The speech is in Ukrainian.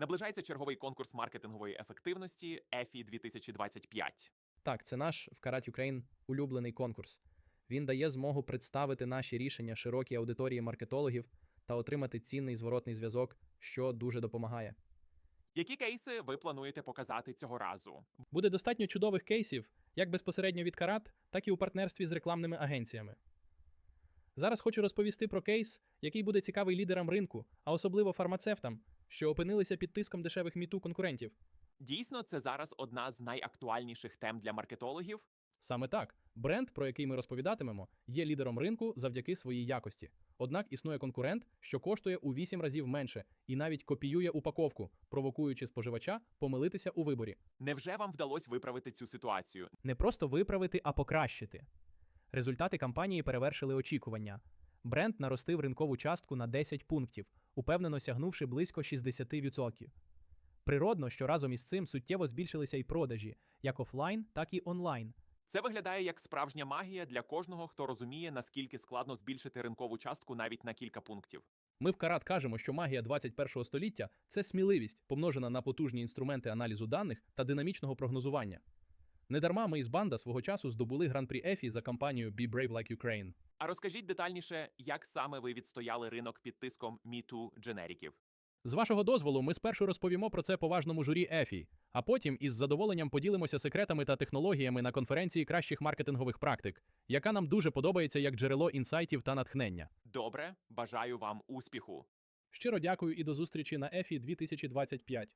Наближається черговий конкурс маркетингової ефективності EFI 2025. Так, це наш в Karat Ukraine улюблений конкурс. Він дає змогу представити наші рішення широкій аудиторії маркетологів та отримати цінний зворотний зв'язок, що дуже допомагає. Які кейси ви плануєте показати цього разу? Буде достатньо чудових кейсів, як безпосередньо від Карат, так і у партнерстві з рекламними агенціями. Зараз хочу розповісти про кейс, який буде цікавий лідерам ринку, а особливо фармацевтам, що опинилися під тиском дешевих міту конкурентів. Дійсно, це зараз одна з найактуальніших тем для маркетологів. Саме так, бренд, про який ми розповідатимемо, є лідером ринку завдяки своїй якості. Однак існує конкурент, що коштує у 8 разів менше і навіть копіює упаковку, провокуючи споживача помилитися у виборі. Невже вам вдалося виправити цю ситуацію? Не просто виправити, а покращити. Результати кампанії перевершили очікування. Бренд наростив ринкову частку на 10 пунктів, упевнено сягнувши близько 60%. Природно, що разом із цим суттєво збільшилися й продажі, як офлайн, так і онлайн. Це виглядає як справжня магія для кожного, хто розуміє, наскільки складно збільшити ринкову частку навіть на кілька пунктів. Ми в Карат кажемо, що магія 21 століття це сміливість, помножена на потужні інструменти аналізу даних та динамічного прогнозування. Недарма ми із банда свого часу здобули гран-прі Ефі за кампанію Be Brave Like Ukraine. А розкажіть детальніше, як саме ви відстояли ринок під тиском MeToo дженеріків. З вашого дозволу, ми спершу розповімо про це поважному журі Ефі, а потім із задоволенням поділимося секретами та технологіями на конференції кращих маркетингових практик, яка нам дуже подобається як джерело інсайтів та натхнення. Добре, бажаю вам успіху. Щиро дякую і до зустрічі на Ефі 2025.